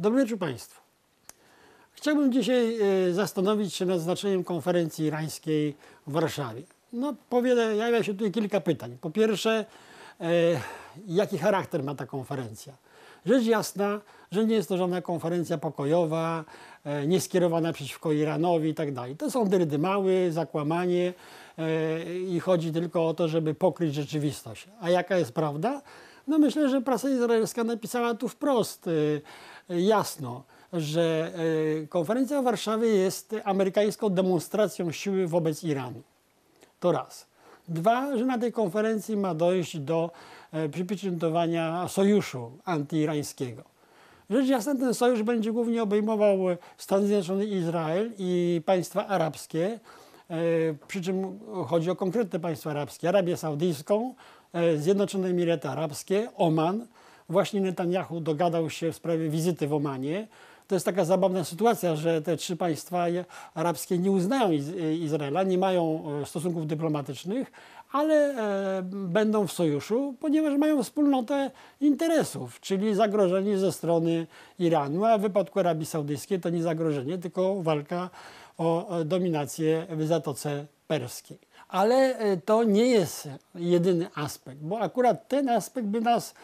Dobry wieczór Państwu. Chciałbym dzisiaj e, zastanowić się nad znaczeniem konferencji irańskiej w Warszawie. No, pojawia się tutaj kilka pytań. Po pierwsze, e, jaki charakter ma ta konferencja? Rzecz jasna, że nie jest to żadna konferencja pokojowa, e, nie skierowana przeciwko Iranowi i tak dalej. To są dyrdymały, zakłamanie i chodzi tylko o to, żeby pokryć rzeczywistość. A jaka jest prawda? No myślę, że prasa izraelska napisała tu wprost jasno, że e, konferencja w Warszawie jest amerykańską demonstracją siły wobec Iranu. To raz. Dwa, że na tej konferencji ma dojść do e, przypieczętowania sojuszu antyirańskiego. Rzecz jasna, ten sojusz będzie głównie obejmował Stany Zjednoczone, Izrael i państwa arabskie, e, przy czym chodzi o konkretne państwa arabskie, Arabię Saudyjską, Zjednoczone Emiraty Arabskie, Oman. Właśnie Netanyahu dogadał się w sprawie wizyty w Omanie to jest taka zabawna sytuacja, że te trzy państwa arabskie nie uznają Izraela, nie mają e, stosunków dyplomatycznych, ale e, będą w sojuszu, ponieważ mają wspólnotę interesów, czyli zagrożenie ze strony Iranu, a w wypadku Arabii Saudyjskiej to nie zagrożenie, tylko walka o dominację w Zatoce Perskiej. Ale e, to nie jest jedyny aspekt, bo akurat ten aspekt by nas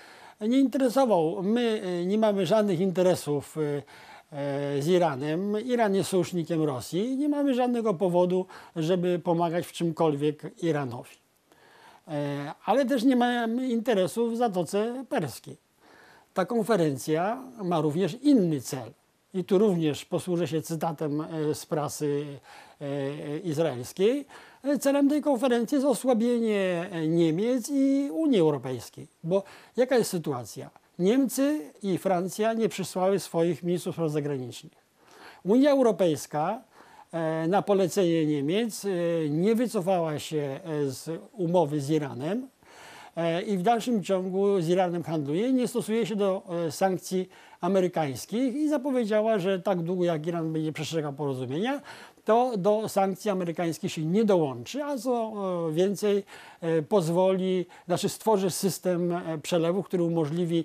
nie interesował. My nie mamy żadnych interesów E, z Iranem. Iran jest sojusznikiem Rosji. Nie mamy żadnego powodu, żeby pomagać w czymkolwiek Iranowi. E, ale też nie mamy interesu w Zatoce Perskiej. Ta konferencja ma również inny cel. I tu również posłużę się cytatem e, z prasy izraelskiej. Celem tej konferencji jest osłabienie Niemiec i Unii Europejskiej. Bo jaka jest sytuacja? Niemcy i Francja nie przysłały swoich ministrów spraw zagranicznych. Unia Europejska e, na polecenie Niemiec e, nie wycofała się e, z umowy z Iranem i w dalszym ciągu z Iranem handluje, nie stosuje się do sankcji amerykańskich i zapowiedziała, że tak długo jak Iran będzie przestrzegał porozumienia, to do sankcji amerykańskich się nie dołączy, a co e, więcej e, pozwoli, znaczy stworzy system e, przelewu, który umożliwi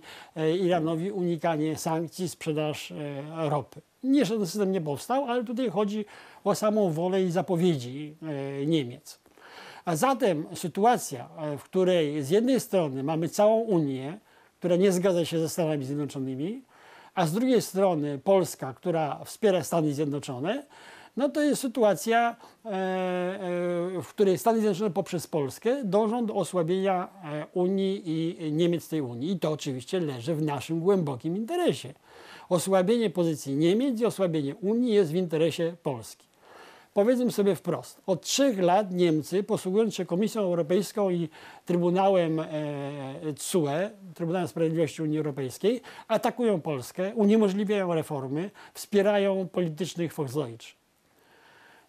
Iranowi unikanie sankcji, sprzedaż ropy. Nie, że ten system nie powstał, ale tutaj chodzi o samą wolę i zapowiedzi Niemiec. A zatem sytuacja, w której z jednej strony mamy całą Unię, która nie zgadza się ze Stanami Zjednoczonymi, a z drugiej strony Polska, która wspiera Stany Zjednoczone, no to jest sytuacja, e, e, w której Stany Zjednoczone poprzez Polskę dążą do osłabienia e, Unii i Niemiec tej Unii. I to oczywiście leży w naszym głębokim interesie. Osłabienie pozycji Niemiec i osłabienie Unii jest w interesie Polski. Powiedzmy sobie wprost, od trzech lat Niemcy, posługując się Komisją Europejską i Trybunałem TSUE, Trybunałem Sprawiedliwości Unii Europejskiej, atakują Polskę, uniemożliwiają reformy, wspierają politycznych Volksdeutsch.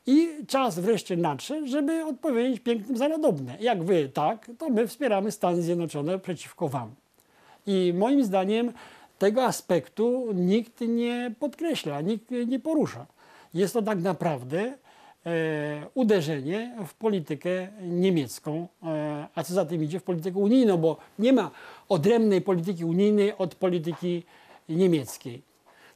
I czas wreszcie nadszedł, żeby odpowiedzieć pięknym za nadobne. Jak wy tak, to my wspieramy Stany Zjednoczone przeciwko wam. I moim zdaniem tego aspektu nikt nie podkreśla, nikt nie porusza. Jest to tak naprawdę e, uderzenie w politykę niemiecką, e, a co za tym idzie w politykę unijną, bo nie ma odrębnej polityki unijnej od polityki niemieckiej.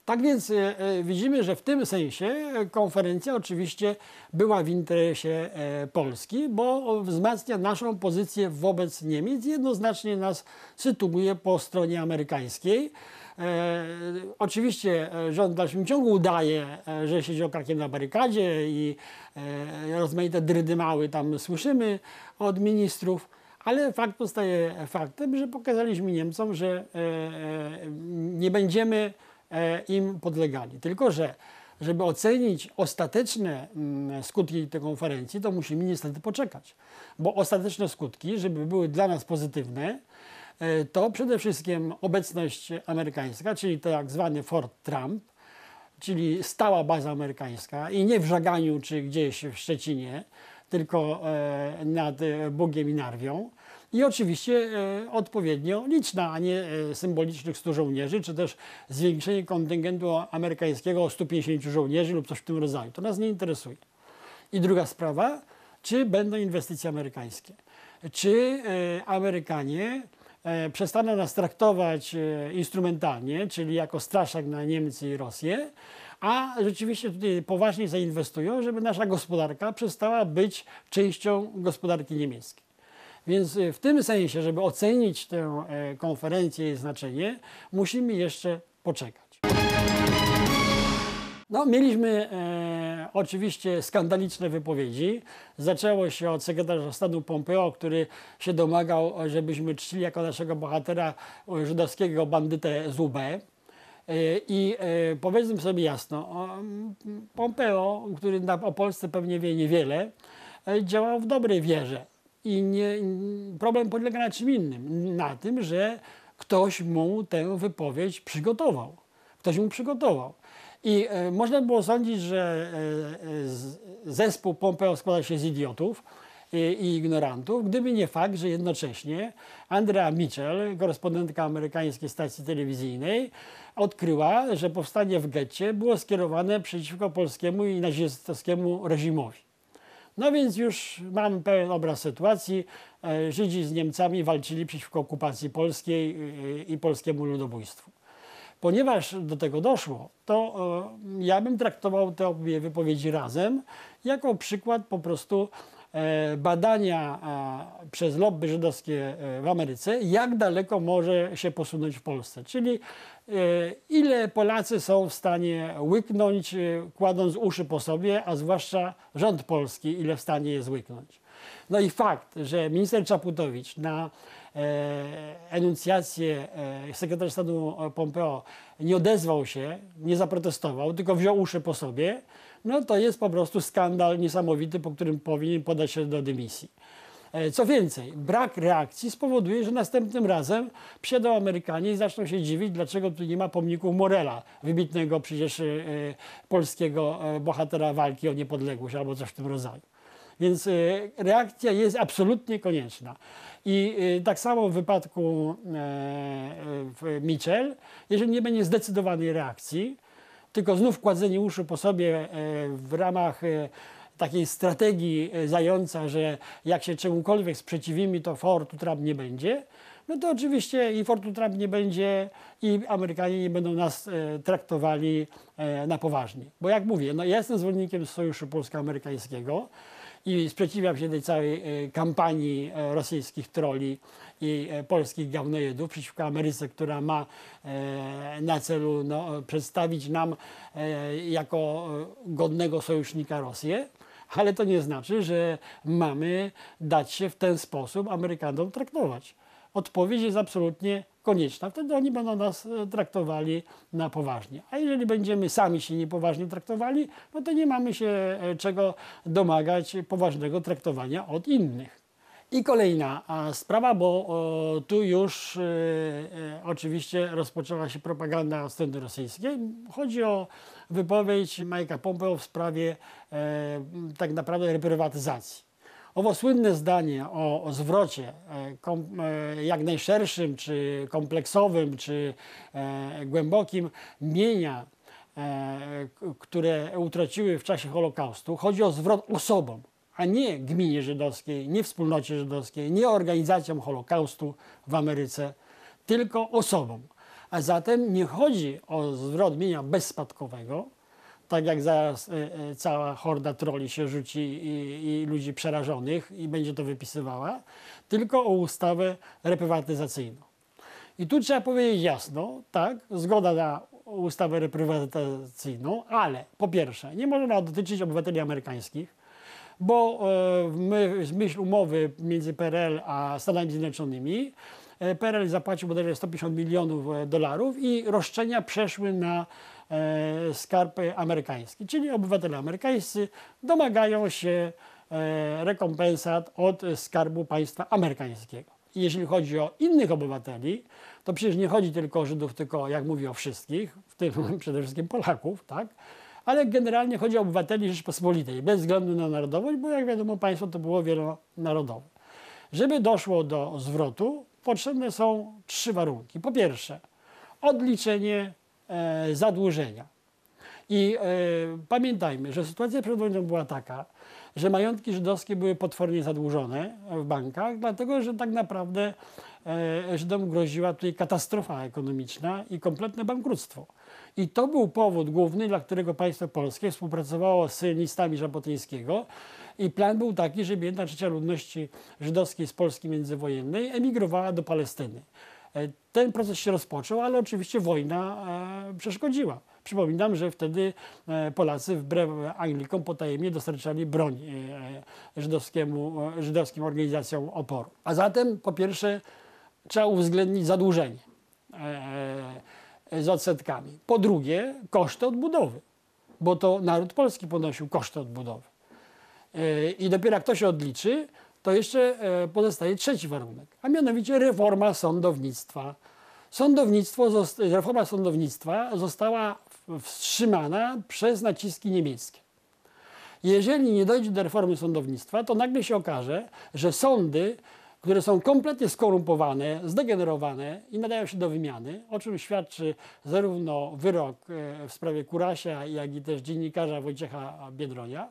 Tak więc e, e, widzimy, że w tym sensie konferencja oczywiście była w interesie e, Polski, bo wzmacnia naszą pozycję wobec Niemiec jednoznacznie nas sytuuje po stronie amerykańskiej. E, oczywiście rząd w dalszym ciągu udaje, że siedzi okrakiem na barykadzie i e, rozmaite drydymały tam słyszymy od ministrów. Ale fakt pozostaje faktem, że pokazaliśmy Niemcom, że e, nie będziemy E, im podlegali. Tylko, że żeby ocenić ostateczne mm, skutki tej konferencji, to musimy niestety poczekać. Bo ostateczne skutki, żeby były dla nas pozytywne, e, to przede wszystkim obecność amerykańska, czyli tak zwany Fort Trump, czyli stała baza amerykańska i nie w Żaganiu czy gdzieś w Szczecinie, tylko e, nad Bogiem i Narwią. I oczywiście e, odpowiednio liczna, a nie e, symbolicznych 100 żołnierzy, czy też zwiększenie kontyngentu amerykańskiego o 150 żołnierzy lub coś w tym rodzaju. To nas nie interesuje. I druga sprawa, czy będą inwestycje amerykańskie? Czy e, Amerykanie e, przestaną nas traktować e, instrumentalnie, czyli jako straszak na Niemcy i Rosję, a rzeczywiście tutaj poważnie zainwestują, żeby nasza gospodarka przestała być częścią gospodarki niemieckiej. Więc e, w tym sensie, żeby ocenić tę e, konferencję i znaczenie, musimy jeszcze poczekać. No, mieliśmy e, oczywiście skandaliczne wypowiedzi. Zaczęło się od sekretarza stanu Pompeo, który się domagał, żebyśmy czcili jako naszego bohatera e, żydowskiego bandytę Zubę. E, I e, powiedzmy sobie jasno, Pompeo, który o Polsce pewnie wie niewiele, e, działał w dobrej wierze. I nie, problem polega na czym innym. Na tym, że ktoś mu tę wypowiedź przygotował. Ktoś mu przygotował. I można było sądzić, że zespół Pompeo składa się z idiotów i, ignorantów, gdyby nie fakt, że jednocześnie Andrea Mitchell, korespondentka amerykańskiej stacji telewizyjnej, odkryła, że powstanie w getcie było skierowane przeciwko polskiemu i nazistowskiemu reżimowi. No więc już mamy pełen obraz sytuacji. E, Żydzi z Niemcami walczyli przeciwko okupacji polskiej e, i polskiemu ludobójstwu. Ponieważ do tego doszło, to e, ja bym traktował te obie wypowiedzi razem jako przykład po prostu badania e, przez lobby żydowskie e, w Ameryce, jak daleko może się posunąć w Polsce. Czyli e, ile Polacy są w stanie łyknąć, kładąc uszy po sobie, a zwłaszcza rząd polski, ile w stanie jest łyknąć. No i fakt, że minister Czaputowicz na enuncjację e, sekretarz stanu Pompeo nie odezwał się, nie zaprotestował, tylko wziął uszy po sobie, no to jest po prostu skandal niesamowity, po którym powinien podać się do dymisji. E, Co więcej, brak reakcji spowoduje, że następnym razem przyjadą Amerykanie i zaczną się dziwić, dlaczego tu nie ma pomników Morela, wybitnego przecież e, polskiego e, bohatera walki o niepodległość albo coś w tym rodzaju. Więc reakcja jest absolutnie konieczna. I tak samo w wypadku Mitchell, jeżeli nie będzie zdecydowanej reakcji, tylko znów kładzenie uszu po sobie e, w ramach e, takiej strategii e, zająca, że jak się czemukolwiek sprzeciwimy, to Fortu Trump nie będzie, no to oczywiście i Fortu Trump nie będzie i Amerykanie nie będą nas traktowali na poważnie. Bo jak mówię, no ja jestem zwolennikiem Sojuszu Polsko-Amerykańskiego i sprzeciwiam się tej całej e, kampanii e, rosyjskich troli i e, polskich gawnojedów przeciwko Ameryce, która ma na celu no, przedstawić nam jako godnego sojusznika Rosję. Ale to nie znaczy, że mamy dać się w ten sposób Amerykanom traktować. Odpowiedź jest absolutnie konieczna. Wtedy oni będą nas e, traktowali na poważnie. A jeżeli będziemy sami się niepoważnie traktowali, no to nie mamy się e, czego domagać poważnego traktowania od innych. I kolejna sprawa, bo tu już e, oczywiście rozpoczęła się propaganda strony rosyjskiej. Chodzi o wypowiedź Majka Pompeo w sprawie tak naprawdę reprywatyzacji. Owo słynne zdanie o, o zwrocie e, kom, e, jak najszerszym, czy kompleksowym, czy e, głębokim mienia, e, które utraciły w czasie Holokaustu, chodzi o zwrot osobom, a nie gminie żydowskiej, nie wspólnocie żydowskiej, nie organizacjom Holokaustu w Ameryce, tylko osobom. A zatem nie chodzi o zwrot mienia bezspadkowego, tak jak zaraz e, e, cała horda troli się rzuci i, i ludzi przerażonych i będzie to wypisywała, tylko o ustawę reprywatyzacyjną. I tu trzeba powiedzieć jasno, tak, zgoda na ustawę reprywatyzacyjną, ale po pierwsze, nie może ona dotyczyć obywateli amerykańskich, bo e, my- myśl umowy między PRL a Stanami Zjednoczonymi PRL zapłacił bodajże 150 milionów e, dolarów i roszczenia przeszły na e, skarb amerykański, czyli obywatele amerykańscy domagają się e, rekompensat od skarbu państwa amerykańskiego. I jeśli chodzi o innych obywateli, to przecież nie chodzi tylko o Żydów, tylko jak mówię o wszystkich, w tym przede wszystkim Polaków, tak? ale generalnie chodzi o obywateli Rzeczpospolitej, bez względu na narodowość, bo jak wiadomo państwo to było wielonarodowe. Żeby doszło do zwrotu, potrzebne są trzy warunki. Po pierwsze, odliczenie e, zadłużenia. I e, pamiętajmy, że sytuacja przed wojną była taka, że majątki żydowskie były potwornie zadłużone w bankach, dlatego że tak naprawdę e, Żydom groziła tutaj katastrofa ekonomiczna i kompletne bankructwo. I to był powód główny, dla którego państwo polskie współpracowało z syjonistami Żabotyńskiego. I plan był taki, żeby jedna trzecia ludności żydowskiej z Polski międzywojennej emigrowała do Palestyny. E, ten proces się rozpoczął, ale oczywiście wojna e, przeszkodziła. Przypominam, że wtedy e, Polacy wbrew Anglikom potajemnie dostarczali broń żydowskiemu, żydowskim organizacjom oporu. A zatem po pierwsze trzeba uwzględnić zadłużenie z odsetkami. Po drugie koszty odbudowy, bo to naród polski ponosił koszty odbudowy. I dopiero jak to się odliczy, to jeszcze e, pozostaje trzeci warunek, a mianowicie reforma sądownictwa. Sądownictwo, reforma sądownictwa została wstrzymana przez naciski niemieckie. Jeżeli nie dojdzie do reformy sądownictwa, to nagle się okaże, że sądy, które są kompletnie skorumpowane, zdegenerowane i nadają się do wymiany, o czym świadczy zarówno wyrok e, w sprawie Kurasia, jak i też dziennikarza Wojciecha Biedronia,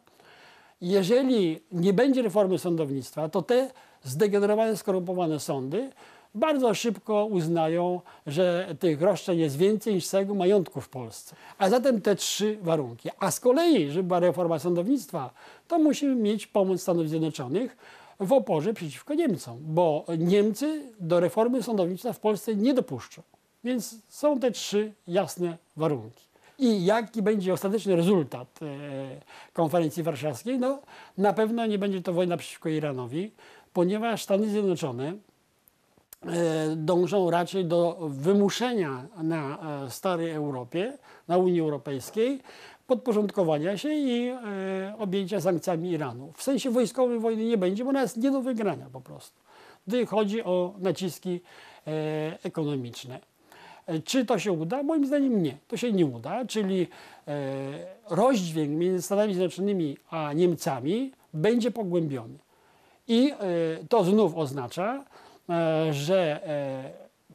jeżeli nie będzie reformy sądownictwa, to te zdegenerowane, skorumpowane sądy bardzo szybko uznają, że tych roszczeń jest więcej niż całego majątku w Polsce. A zatem te trzy warunki. A z kolei, żeby była reforma sądownictwa, to musimy mieć pomoc Stanów Zjednoczonych w oporze przeciwko Niemcom, bo Niemcy do reformy sądownictwa w Polsce nie dopuszczą. Więc są te trzy jasne warunki. I jaki będzie ostateczny rezultat e, konferencji warszawskiej? No, na pewno nie będzie to wojna przeciwko Iranowi, ponieważ Stany Zjednoczone e, dążą raczej do wymuszenia na e, starej Europie, na Unii Europejskiej, podporządkowania się i objęcia sankcjami Iranu. W sensie wojskowym wojny nie będzie, bo ona jest nie do wygrania po prostu, gdy chodzi o naciski ekonomiczne. E, czy to się uda? Moim zdaniem nie. To się nie uda, czyli e, rozdźwięk między Stanami Zjednoczonymi a Niemcami będzie pogłębiony. I e, to znów oznacza, że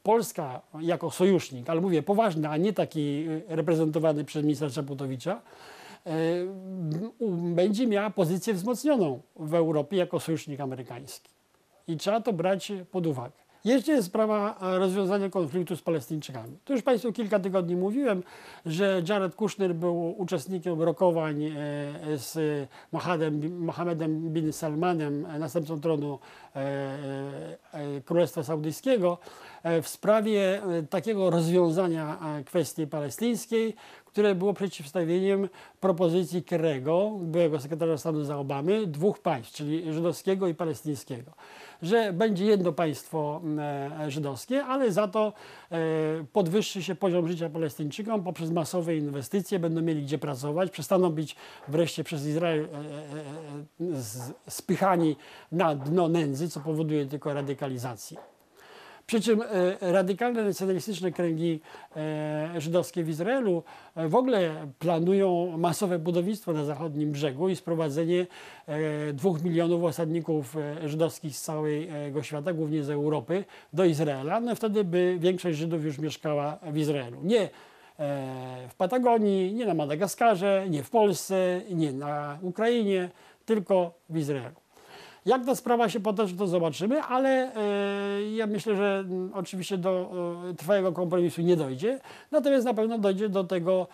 Polska jako sojusznik, ale mówię poważny, a nie taki reprezentowany przez ministra Czaputowicza, będzie miała pozycję wzmocnioną w Europie jako sojusznik amerykański. I trzeba to brać pod uwagę. Jeszcze jest sprawa e, rozwiązania konfliktu z Palestyńczykami. To już Państwu kilka tygodni mówiłem, że Jared Kushner był uczestnikiem rokowań e, z Mohamedem, bin Salmanem, następcą tronu e, Królestwa Saudyjskiego, w sprawie takiego rozwiązania kwestii palestyńskiej, które było przeciwstawieniem propozycji Kerego, byłego sekretarza stanu za Obamy, dwóch państw, czyli żydowskiego i palestyńskiego że będzie jedno państwo e, żydowskie, ale za to e, podwyższy się poziom życia Palestyńczykom poprzez masowe inwestycje, będą mieli gdzie pracować, przestaną być wreszcie przez Izrael e, spychani na dno nędzy, co powoduje tylko radykalizację. Przy czym e, radykalne nacjonalistyczne kręgi e, żydowskie w Izraelu e, w ogóle planują masowe budownictwo na zachodnim brzegu i sprowadzenie dwóch milionów osadników żydowskich z całego świata, głównie z Europy, do Izraela. No wtedy by większość Żydów już mieszkała w Izraelu. Nie w Patagonii, nie na Madagaskarze, nie w Polsce, nie na Ukrainie, tylko w Izraelu. Jak ta sprawa się potoczy, to zobaczymy, ale e, ja myślę, że mm, oczywiście do e, trwałego kompromisu nie dojdzie. Natomiast na pewno dojdzie do tego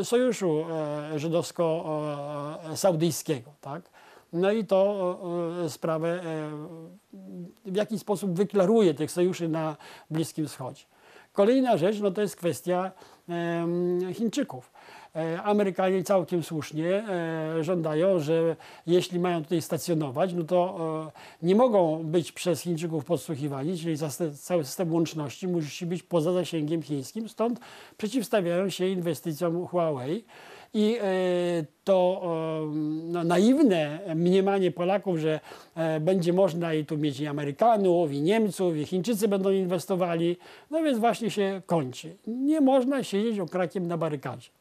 e, sojuszu żydowsko-saudyjskiego. Tak? No i to sprawę w jakiś sposób wyklaruje tych sojuszy na Bliskim Wschodzie. Kolejna rzecz no to jest kwestia Chińczyków. E, Amerykanie całkiem słusznie e, żądają, że jeśli mają tutaj stacjonować, no to e, nie mogą być przez Chińczyków podsłuchiwani, czyli cały system łączności musi być poza zasięgiem chińskim, stąd przeciwstawiają się inwestycjom Huawei. I to no, naiwne mniemanie Polaków, że będzie można i tu mieć i Amerykanów, i Niemców, i Chińczycy będą inwestowali, no więc właśnie się kończy. Nie można siedzieć okrakiem na barykadzie.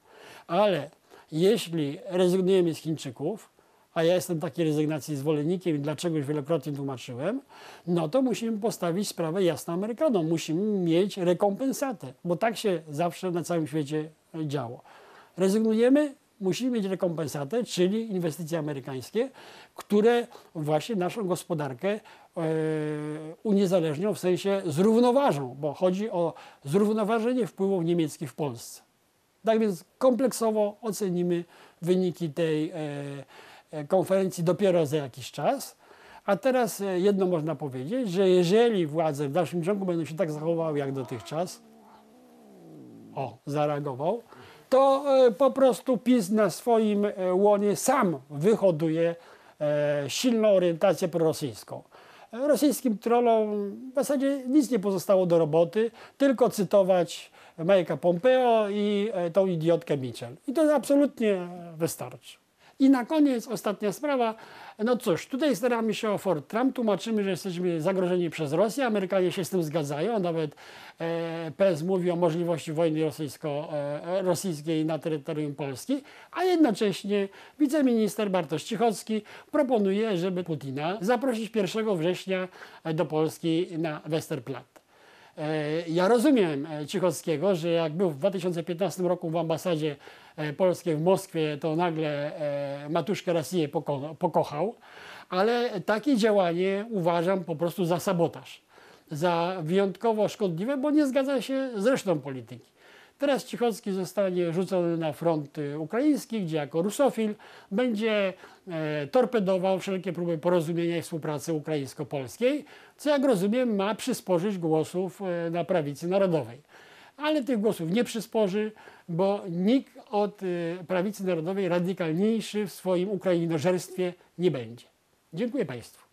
Ale jeśli rezygnujemy z Chińczyków, a ja jestem takiej rezygnacji zwolennikiem i dlaczego już wielokrotnie tłumaczyłem, no to musimy postawić sprawę jasno Amerykanom. Musimy mieć rekompensatę, bo tak się zawsze na całym świecie działo. Rezygnujemy, musimy mieć rekompensatę, czyli inwestycje amerykańskie, które właśnie naszą gospodarkę uniezależnią, w sensie zrównoważą, bo chodzi o zrównoważenie wpływów niemieckich w Polsce. Tak więc kompleksowo ocenimy wyniki tej e, e, konferencji dopiero za jakiś czas. A teraz e, jedno można powiedzieć, że jeżeli władze w dalszym ciągu będą się tak zachowały jak dotychczas, o, zareagował, to po prostu PiS na swoim łonie sam wyhoduje silną orientację prorosyjską. Rosyjskim trollom w zasadzie nic nie pozostało do roboty, tylko cytować Majka Pompeo i e, tą idiotkę Mitchell. I to absolutnie wystarczy. I na koniec ostatnia sprawa. No cóż, tutaj staramy się o Fort Trump, tłumaczymy, że jesteśmy zagrożeni przez Rosję. Amerykanie się z tym zgadzają, nawet e, PES mówi o możliwości wojny rosyjsko, e, rosyjskiej na terytorium Polski, a jednocześnie wiceminister Bartosz Cichocki proponuje, żeby Putina zaprosić 1 września do Polski na Westerplatte. E, ja rozumiem e, Cichockiego, że jak był w 2015 roku w ambasadzie e, polskiej w Moskwie, to nagle Matuszkę Rosję poko pokochał, ale takie działanie uważam po prostu za sabotaż, za wyjątkowo szkodliwe, bo nie zgadza się z resztą polityki. Teraz Cichocki zostanie rzucony na front y, ukraiński, gdzie jako rusofil będzie e, torpedował wszelkie próby porozumienia i współpracy ukraińsko-polskiej, co jak rozumiem ma przysporzyć głosów e, na prawicy narodowej. Ale tych głosów nie przysporzy, bo nikt od e, prawicy narodowej radykalniejszy w swoim ukrainożerstwie nie będzie. Dziękuję Państwu.